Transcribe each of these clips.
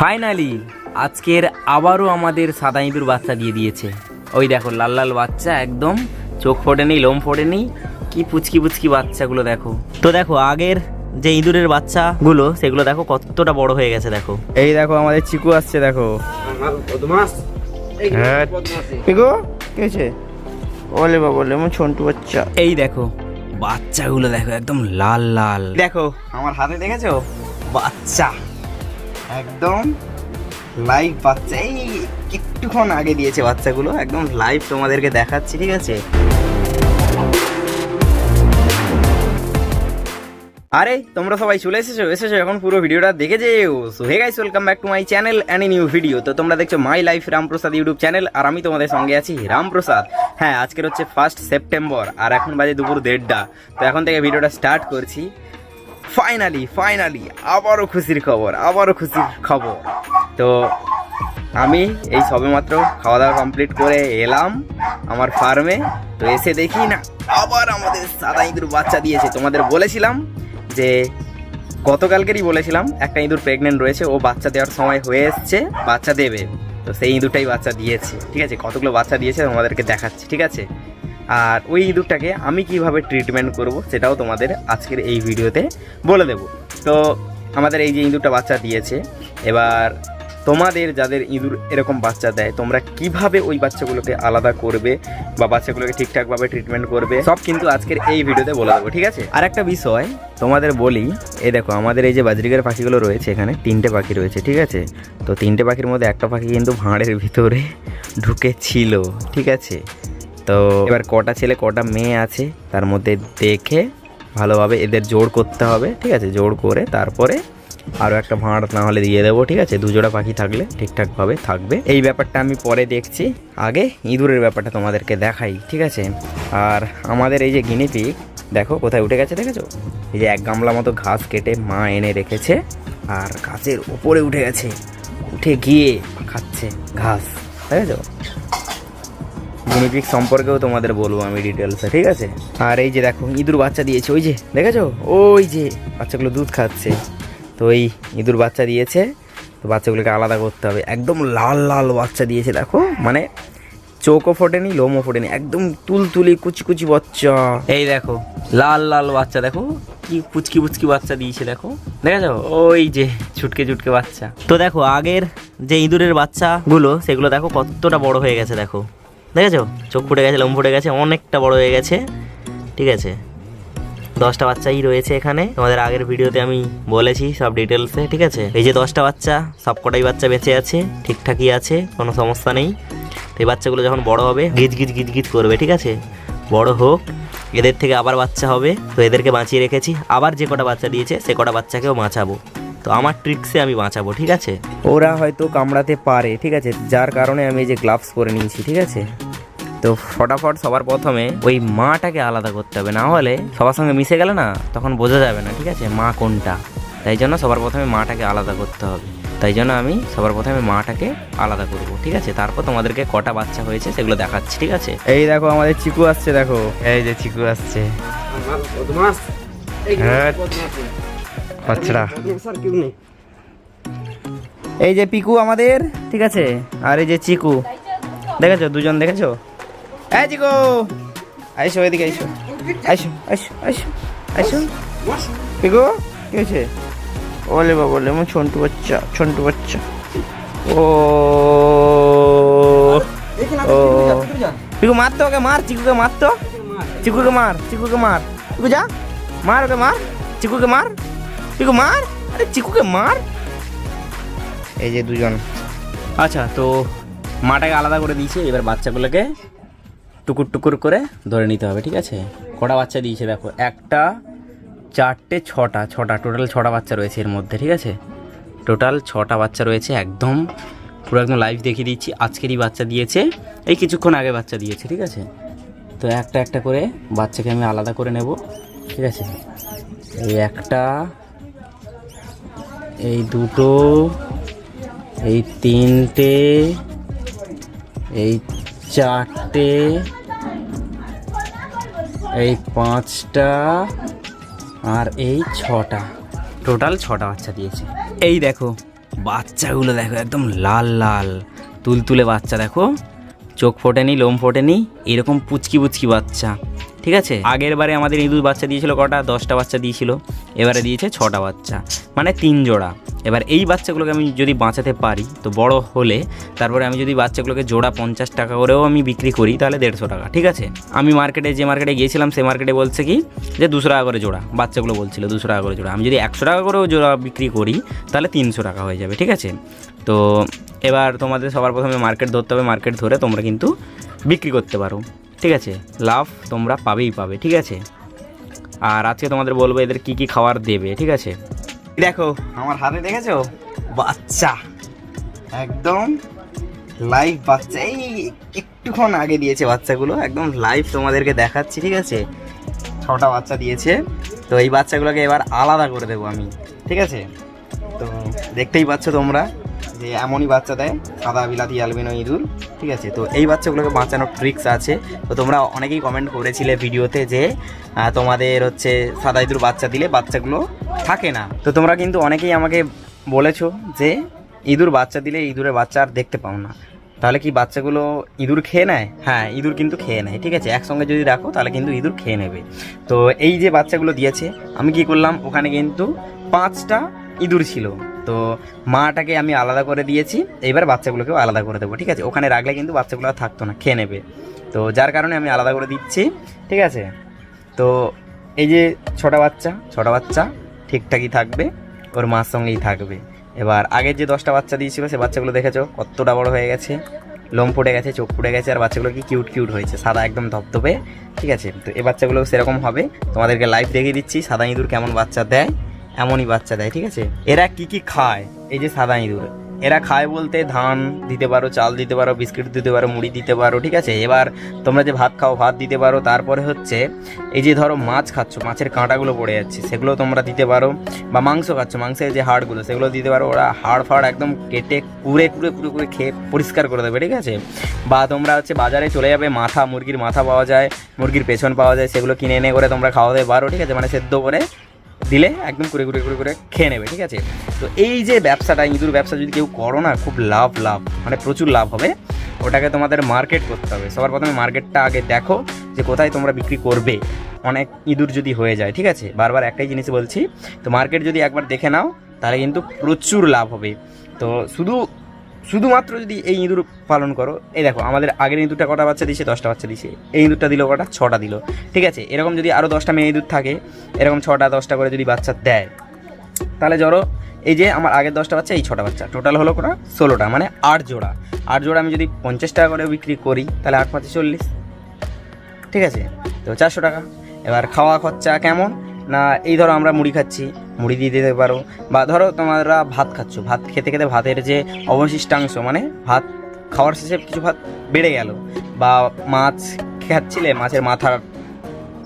Finally আজকের আবারও আমাদের সাদা ইঁদুর বাচ্চা দিয়ে দিয়েছে। ওই দেখো লাল লাল বাচ্চা একদম চোখ ফোটেনি লোম ফোটেনি কি পুচকি পুচকি বাচ্চাগুলো দেখো। তো দেখো আগের যে ইঁদুরের বাচ্চাগুলো সেগুলো দেখো কতটা বড় হয়ে গেছে দেখো। এই দেখো আমাদের চিকু আসছে দেখো। হ্যাঁ। পিকু কি বলে বা বলে আমার ছোট্ট বাচ্চা। এই দেখো বাচ্চাগুলো দেখো একদম লাল লাল। দেখো আমার হাতে দেখেছ? বাচ্চা। একদম লাইভ বাচ্চা, এই একটুক্ষণ আগে দিয়েছে বাচ্চাগুলো, একদম লাইভ তোমাদেরকে দেখাচ্ছি, ঠিক আছে? আরে, তোমরা সবাই চলে এসেছ এসেছ, এখন পুরো ভিডিওটা দেখে যেও। So hey guys welcome back to my channel and new video তো তোমরা দেখছ my life Ramprasad YouTube channel আর আমি তোমাদের সঙ্গে আছি রামপ্রসাদ হ্যাঁ আজকের হচ্ছে ফার্স্ট সেপ্টেম্বর আর এখন বাজে দুপুর দেড়টা। তো এখন থেকে ভিডিওটা স্টার্ট করছি। ফাইনালি ফাইনালি আবারও খুশির খবর, আবারও খুশির খবর। তো আমি এই সবেমাত্র খাওয়া দাওয়া কমপ্লিট করে এলাম আমার ফার্মে তো এসে দেখি না, আবার আমাদের সাদা ইঁদুর বাচ্চা দিয়েছে। তোমাদের বলেছিলাম যে, গতকালকেরই বলেছিলাম, একটা ইঁদুর প্রেগনেন্ট রয়েছে, ও বাচ্চা দেওয়ার সময় হয়ে এসছে, বাচ্চা দেবে। তো সেই ইঁদুরটাই বাচ্চা দিয়েছে। ঠিক আছে, কতগুলো বাচ্চা দিয়েছে তোমাদেরকে দেখাচ্ছি, ঠিক আছে? আর ওই ইঁদুরটাকে আমি কীভাবে ট্রিটমেন্ট করব সেটাও তোমাদের আজকের এই ভিডিওতে বলে দেব। তো আমাদের এই যে ইঁদুরটা বাচ্চা দিয়েছে, এবার তোমাদের যাদের ইঁদুর এরকম বাচ্চা দেয়, তোমরা কীভাবে ওই বাচ্চাগুলোকে আলাদা করবে বা বাচ্চাগুলোকে ঠিকঠাকভাবে ট্রিটমেন্ট করবে, সব কিন্তু আজকের এই ভিডিওতে বলে দেবো, ঠিক আছে? আর একটা বিষয় তোমাদের বলি, এই দেখো আমাদের এই যে বাজরিকার পাখিগুলো রয়েছে এখানে, তিনটে পাখি রয়েছে, ঠিক আছে? তো তিনটে পাখির মধ্যে একটা পাখি কিন্তু ভাঁড়ের ভিতরে ঢুকে ছিল ঠিক আছে? তো এবার কটা ছেলে, কটা মেয়ে আছে, তার মধ্যে দেখে ভালোভাবে এদের জোর করতে হবে, ঠিক আছে? জোর করে তারপরে আরও একটা ভাঁড় না হলে দিয়ে দেবো, ঠিক আছে? দুজোড়া পাখি থাকলে ঠিকঠাকভাবে থাকবে। এই ব্যাপারটা আমি পরে দেখছি। আগে ইঁদুরের ব্যাপারটা তোমাদেরকে দেখাই, ঠিক আছে? আর আমাদের এই যে গিনিপিক দেখো কোথায় উঠে গেছে, দেখেছ? এই যে এক গামলা মতো ঘাস কেটে মা এনে রেখেছে, আর গাছের ওপরে উঠে গেছে। উঠে গিয়ে খাচ্ছে ঘাস, দেখেছ? গিনিপিক সম্পর্কেও তোমাদের বলব আমি ডিটেলসে ঠিক আছে? আর এই যে দেখো, ইঁদুর বাচ্চা দিয়েছে, ওই যে, দেখেছ? ওই যে, বাচ্চাগুলো দুধ খাচ্ছে। তো এই ইঁদুর বাচ্চা দিয়েছে, তো বাচ্চাগুলোকে আলাদা করতে হবে। একদম লাল লাল বাচ্চা দিয়েছে, দেখো মানে চোখও ফোটেনি, লোমও ফোটেনি, একদম তুলতুলি কুচি কুচি বাচ্চা। এই দেখো, লাল লাল বাচ্চা, দেখো, কি পুচকি পুচকি বাচ্চা দিয়েছে, দেখো, দেখেছ? ওই যে, ছুটকে ছুটকে বাচ্চা। তো দেখো, আগের যে ইঁদুরের বাচ্চাগুলো, সেগুলো দেখো কতটা বড় হয়ে গেছে, দেখো। দেখেছ? চোখ ফুটে গেছে, লোম ফুটে গেছে, অনেকটা বড় হয়ে গেছে। ঠিক আছে? দশটা বাচ্চাই রয়েছে এখানে। তোমাদের আগের ভিডিওতে আমি বলেছি সব ডিটেলসে ঠিক আছে? এই যে দশটা বাচ্চা, সবকটাই বাচ্চা বেঁচে আছে, ঠিকঠাকই আছে, কোনো সমস্যা নেই। তো এই বাচ্চাগুলো যখন বড় হবে, গিজ গিজ গিজ গিজ করবে, ঠিক আছে? বড় হোক, এদের থেকে আবার বাচ্চা হবে। তো এদেরকে বাঁচিয়ে রেখেছি। আবার যে কটা বাচ্চা দিয়েছে, সে কটা বাচ্চাকেও বাঁচাবো। তো আমার ট্রিক্সে আমি বাঁচাবো ঠিক আছে? ওরা হয়তো কামড়াতে পারে ঠিক আছে? যার কারণে আমি এই যে গ্লাভস পরে নিয়েছি ঠিক আছে? তো ফটাফট সবার প্রথমে ওই মাটাকে আলাদা করতে হবে না হলে সবার সঙ্গে মিশে গেলে না তখন বোঝা যাবে না ঠিক আছে? মা কোনটা? তাই জন্য সবার প্রথমে মাটাকে আলাদা করতে হবে। তাই জন্য আমি সবার প্রথমে মাটাকে আলাদা করব ঠিক আছে? তারপর তোমাদেরকে কটা বাচ্চা হয়েছে সেগুলো দেখাচ্ছি ঠিক আছে? এই দেখো আমাদের চিকু আসছে দেখো। এই যে চিকু আসছে। বাচ্চাটা এই যে পিকু আমাদের, ঠিক আছে? আর এই যে চিকু। দেখেছ? দুজন দেখেছ? এই চিকু! আইসো এদিকে, আইসো। আইসো আইসো আইসো আইসো। পিকু, কি হয়েছে? বলে বা বলে, আমার ছোট্ট বাচ্চা ছোট্ট বাচ্চা। ও ও। পিকু, মার তো ওকে, মার, চিকুকে মার তো। চিকুকে মার চিকুকে মার। পিকু, যা। মার ওকে, মার। চিকুকে মার। পিকু মার! আরে চিকুকে মার! এই যে দুজন। আচ্ছা তো মাটাকে আলাদা করে দিয়েছে এবার বাচ্চাগুলোকে টুকুর টুকুর করে ধরে নিতে হবে ঠিক আছে? কটা বাচ্চা দিয়েছে দেখো একটা চারটে ছটা ছটা টোটাল ছটা বাচ্চা রয়েছে এর মধ্যে ঠিক আছে? টোটাল ছটা বাচ্চা রয়েছে একদম পুরো একদম লাইভ দেখিয়ে দিচ্ছি আজকেরই বাচ্চা দিয়েছে এই কিছুক্ষণ আগে বাচ্চা দিয়েছে ঠিক আছে? তো একটা একটা করে বাচ্চাকে আমি আলাদা করে নেব ঠিক আছে? এই একটা এই দুটো, এই তিনটে, এই চারটে, এই পাঁচটা, আর এই ছটা। টোটাল ছটা বাচ্চা দিয়েছে। এই দেখো, বাচ্চাগুলো দেখো, একদম লাল লাল, তুলতুলে বাচ্চা দেখো। চোখ ফোটেনি, লোম ফোটেনি, এরকম পুচকি পুচকি বাচ্চা। ঠিক আছে? আগের বারে আমাদের ইঁদুর বাচ্চা দিয়েছিল কটা? দশটা বাচ্চা দিয়েছিল। এবারে দিয়েছে ছটা বাচ্চা। মানে তিন জোড়া। এবার এই বাচ্চাগুলোকে আমি যদি বাঁচাতে পারি, তো বড় হলে তারপরে আমি যদি বাচ্চাগুলোকে জোড়া পঞ্চাশ টাকা করেও আমি বিক্রি করি, তাহলে দেড়শো টাকা। ঠিক আছে? আমি মার্কেটে, যে মার্কেটে গিয়েছিলাম, সেই মার্কেটে বলছে কি? যে দুশো টাকা করে জোড়া। বাচ্চাগুলো বলছিল দুশো টাকা করে জোড়া। আমি যদি একশো টাকা করেও জোড়া বিক্রি করি, তাহলে তিনশো টাকা হয়ে যাবে। ঠিক আছে? তো এবার তোমাদের সবার প্রথমে মার্কেট ধরতে হবে। মার্কেট ধরে তোমরা কিন্তু বিক্রি করতে পারো। ঠিক আছে, লাভ তোমরা পাবেই পাবে, ঠিক আছে? আর আজকে তোমাদের বলব এদের কি কি খাবার দেবে, ঠিক আছে? দেখো, আমার হাতে দেখেছ? বাচ্চা। একদম লাইভ বাচ্চা। এই একটুক্ষণ আগে দিয়েছে বাচ্চাগুলো, একদম লাইভ তোমাদেরকে দেখাচ্ছি, ঠিক আছে? ছটা বাচ্চা দিয়েছে। তো এই বাচ্চাগুলোকে এবার আলাদা করে দেবো আমি, ঠিক আছে? তো দেখতেই পাচ্ছ তোমরা। যে এমনই বাচ্চা দেয়, সাদা বিলাতি, অ্যালবিনো, ইঁদুর, ঠিক আছে? তো এই বাচ্চাগুলোকে বাঁচানোর ট্রিক্স আছে। তো তোমরা অনেকেই কমেন্ট করেছিলে ভিডিওতে যে তোমাদের হচ্ছে সাদা ইঁদুর বাচ্চা দিলে বাচ্চাগুলো থাকে না। তো তোমরা কিন্তু অনেকেই আমাকে বলেছ যে, ইঁদুর বাচ্চা দিলে ইঁদুরের বাচ্চা আর দেখতে পাও না। তাহলে কি বাচ্চাগুলো ইঁদুর খেয়ে নেয়? হ্যাঁ ইঁদুর কিন্তু খেয়ে নেয়, ঠিক আছে? একসঙ্গে যদি রাখো, তাহলে কিন্তু ইঁদুর খেয়ে নেবে। তো এই যে বাচ্চাগুলো দিয়েছে, আমি কি করলাম? ওখানে কিন্তু পাঁচটা ইঁদুর ছিল। তো মাটাকে আমি আলাদা করে দিয়েছি এইবার বাচ্চাগুলোকেও আলাদা করে দেবো, ঠিক আছে? ওখানে রাখলে কিন্তু বাচ্চাগুলো আর থাকতো না, খেয়ে নেবে। তো যার কারণে আমি আলাদা করে দিচ্ছি, ঠিক আছে? তো এই যে ছটা বাচ্চা ছটা বাচ্চা ঠিকঠাকই থাকবে, ওর মার সঙ্গেই থাকবে। এবার আগের যে দশটা বাচ্চা দিয়েছিল, সে বাচ্চাগুলো দেখেছ? কতটা বড় হয়ে গেছে, লোম ফুটে গেছে, চোখ ফুটে গেছে, আর বাচ্চাগুলো কি কিউট কিউট হয়েছে, সাদা একদম ধপধপে ঠিক আছে? তো এই বাচ্চাগুলো সেরকম হবে। তোমাদেরকে লাইভ দেখিয়ে দিচ্ছি, সাদা ইঁদুর কেমন বাচ্চা দেয়। এমনই বাচ্চা দেয়, ঠিক আছে? এরা কি কি খায়? এই যে সাদা ইঁদুর। এরা খায় বলতে ধান দিতে পারো, চাল দিতে পারো, বিস্কিট দিতে পারো, মুড়ি দিতে পারো, ঠিক আছে? এবার তোমরা যে ভাত খাও, ভাত দিতে পারো, তারপরে হচ্ছে এই যে ধরো মাছ খাচ্ছ, মাছের কাঁটাগুলো পড়ে যাচ্ছে, সেগুলো তোমরা দিতে পারো, বা মাংস খাচ্ছ, মাংসের যে হাড়গুলো, সেগুলো দিতে পারো, ওরা হাড় ফাড় একদম কেটে কুড়ে কুড়ে কুড়ে কুড়ে খেয়ে পরিষ্কার করে দেবে, ঠিক আছে? বা তোমরা হচ্ছে বাজারে চলে যাবে, মাথা, মুরগির মাথা পাওয়া যায়, মুরগির পেছন পাওয়া যায়, সেগুলো কিনে এনে করে তোমরা খাওয়াতে পারো, ঠিক আছে? মানে সেদ্ধ করে দিলে একদম করে করে করে করে খেয়ে নেবে, ঠিক আছে? তো এই যে ব্যবসাটা, ইঁদুর ব্যবসা যদি কেউ করো না, খুব লাভ লাভ মানে প্রচুর লাভ হবে। ওটাকে তোমাদের মার্কেট করতে হবে। সবার প্রথমে মার্কেটটা আগে দেখো যে কোথায় তোমরা বিক্রি করবে। অনেক ইঁদুর যদি হয়ে যায়, ঠিক আছে? বারবার একটাই জিনিস বলছি, তো মার্কেট যদি একবার দেখে নাও, তাহলে কিন্তু প্রচুর লাভ হবে। তো শুধু শুধুমাত্র যদি এই ইঁদুর পালন করো, এই দেখো, আমাদের আগের ইঁদুরটা কটা বাচ্চা দিছে? দশটা বাচ্চা দিছে। এই ইঁদুরটা দিল কটা? ছটা দিল। ঠিক আছে? এরকম যদি আরও দশটা মেয়ে ইঁদুর থাকে, এরকম ছটা, দশটা করে যদি বাচ্চা দেয়, তাহলে ধরো, এই যে আমার আগের দশটা বাচ্চা, এই ছটা বাচ্চা টোটাল হলো কটা? ষোলোটা মানে আট জোড়া। আট জোড়া আমি যদি পঞ্চাশ টাকা করে বিক্রি করি, তাহলে আট পাঁচে চল্লিশ। ঠিক আছে? তো চারশো টাকা। এবার খাওয়া খরচা কেমন? না, এই ধরো আমরা মুড়ি খাচ্ছি, মুড়ি দিয়ে দিতে পারো। বা ধরো তোমরা ভাত খাচ্ছ, ভাত খেতে খেতে ভাতের যে অবশিষ্টাংশ মানে ভাত খাওয়ার শেষে কিছু ভাত বেড়ে গেল। বা মাছ খাচ্ছিলে, মাছের মাথার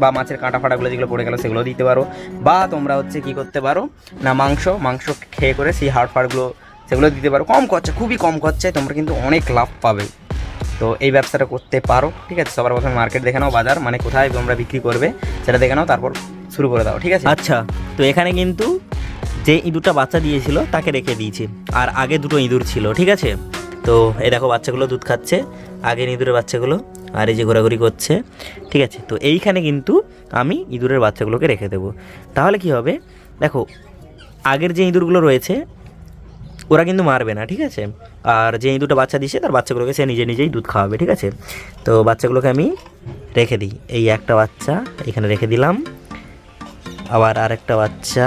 বা মাছের কাঁটা ফাটাগুলো যেগুলো পড়ে গেলো, সেগুলো দিতে পারো। বা তোমরা হচ্ছে কি করতে পারো, না, মাংস মাংস খেয়ে করে সেই হাড় ফাড়গুলো, সেগুলো দিতে পারো। কম খরচা, খুবই কম খরচায় তোমরা কিন্তু অনেক লাভ পাবে। তো এই ব্যবসাটা করতে পারো, ঠিক আছে? সবার প্রথমে মার্কেট দেখে নাও, বাজার মানে কোথায় তোমরা বিক্রি করবে, সেটা দেখে নাও, তারপর শুরু করে দাও, ঠিক আছে? আচ্ছা তো এখানে কিন্তু যে ইঁদুরটা বাচ্চা দিয়েছিল, তাকে রেখে দিয়েছি। আর আগে দুটো ইঁদুর ছিল, ঠিক আছে? তো এই দেখো, বাচ্চাগুলো দুধ খাচ্ছে, আগের ইঁদুরের বাচ্চাগুলো, আর এই যে ঘোরাঘুরি করছে, ঠিক আছে? তো এইখানে কিন্তু আমি ইঁদুরের বাচ্চাগুলোকে রেখে দেবো। তাহলে কি হবে? দেখো, আগের যে ইঁদুরগুলো রয়েছে, ওরা কিন্তু মারবে না, ঠিক আছে? আর যে ইঁদুরটা বাচ্চা দিচ্ছে তার বাচ্চাগুলোকে সে নিজে নিজেই দুধ খাওয়াবে, ঠিক আছে? তো বাচ্চাগুলোকে আমি রেখে দিই। এই একটা বাচ্চা এখানে রেখে দিলাম। আবার আরেকটা বাচ্চা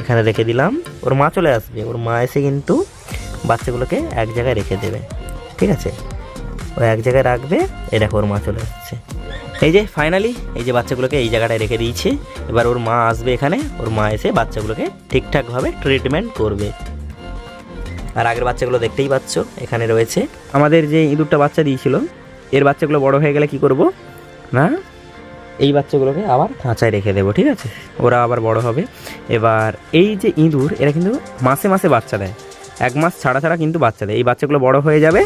এখানে রেখে দিলাম। ওর মা চলে আসবে। ওর মা এসে কিন্তু বাচ্চাগুলোকে এক জায়গায় রেখে দেবে। ঠিক আছে? ও এক জায়গায় রাখবে। এই দেখো, ওর মা চলে আসছে। এই যে ফাইনালি এই যে বাচ্চাগুলোকে এই জায়গাটায় রেখে দিয়েছি। এবার ওর মা আসবে এখানে। ওর মা এসে বাচ্চাগুলোকে ঠিকঠাকভাবে ট্রিটমেন্ট করবে। আর আগের বাচ্চাগুলো দেখতেই পাচ্ছ, এখানে রয়েছে। আমাদের যে ইঁদুরটা বাচ্চা দিয়েছিল, এর বাচ্চাগুলো বড় হয়ে গেলে কি করব? না? এই বাচ্চাগুলোকে আবার খাঁচায় রেখে দেবো, ঠিক আছে? ওরা আবার বড় হবে। এবার এই যে ইঁদুর, এরা কিন্তু মাসে মাসে বাচ্চা দেয়। এক মাস ছাড়া ছাড়া কিন্তু বাচ্চা দেয়। এই বাচ্চাগুলো বড় হয়ে যাবে,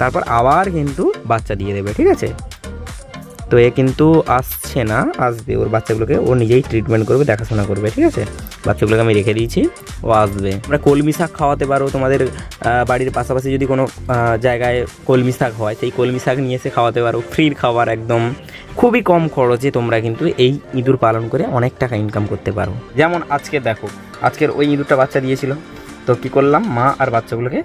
তারপর আবার কিন্তু বাচ্চা দিয়ে দেবে, ঠিক আছে? তো এ কিন্তু আসছে না, আসবে ওর বাচ্চাগুলোকে, ও নিজেই ট্রিটমেন্ট করবে, দেখাশোনা করবে, ঠিক আছে? বাচ্চাগুলোকে আমি রেখে দিয়েছি, ও আসবে। আমরা কলমি শাক খাওয়াতে পারো, তোমাদের বাড়ির পাশাপাশি যদি কোনো জায়গায় কলমি শাক হয়, সেই কলমি শাক নিয়ে এসে খাওয়াতে পারো ফ্রির খাবার একদম। খুবই কম খরচে তোমরা কিন্তু এই ইঁদুর পালন করে অনেক টাকা ইনকাম করতে পারো। যেমন আজকে দেখো, আজকের ওই ইঁদুরটা বাচ্চা দিয়েছিল। তো কি করলাম, মা আর বাচ্চাগুলোকে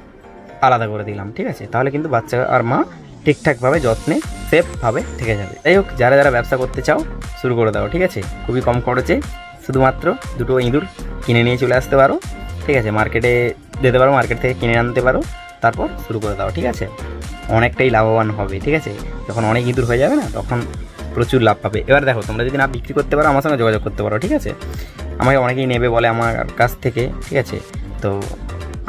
আলাদা করে দিলাম, ঠিক আছে? তাহলে কিন্তু বাচ্চা আর মা ঠিকঠাকভাবে যত্নে সেফভাবে থেকে যাবে। যাই হোক, যারা যারা ব্যবসা করতে চাও, শুরু করে দাও, ঠিক আছে? খুবই কম খরচে শুধুমাত্র দুটো ইঁদুর কিনে নিয়ে চলে আসতে পারো, ঠিক আছে? মার্কেটে যেতে পারো, মার্কেট থেকে কিনে আনতে পারো, তারপর শুরু করে দাও, ঠিক আছে? অনেকটাই লাভবান হবে, ঠিক আছে? যখন অনেক ইঁদুর হয়ে যাবে না, তখন প্রচুর লাভ পাবে। এবার দেখো, তোমরা যদি না বিক্রি করতে পারো, আমার সঙ্গে যোগাযোগ করতে পারো, ঠিক আছে? আমাকে অনেকেই নেবে বলে আমার কাছ থেকে, ঠিক আছে? তো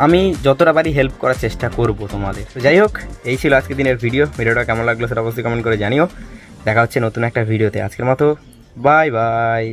আমি যতটা পারি হেল্প করার চেষ্টা করব তোমাদের। তো যাই হোক, এই ছিল আজকের দিনের ভিডিও ভিডিওটা কেমন লাগল সেটা অবশ্যই কমেন্ট করে জানিও। দেখা হচ্ছে নতুন একটা ভিডিওতে আজকের মতো বাই বাই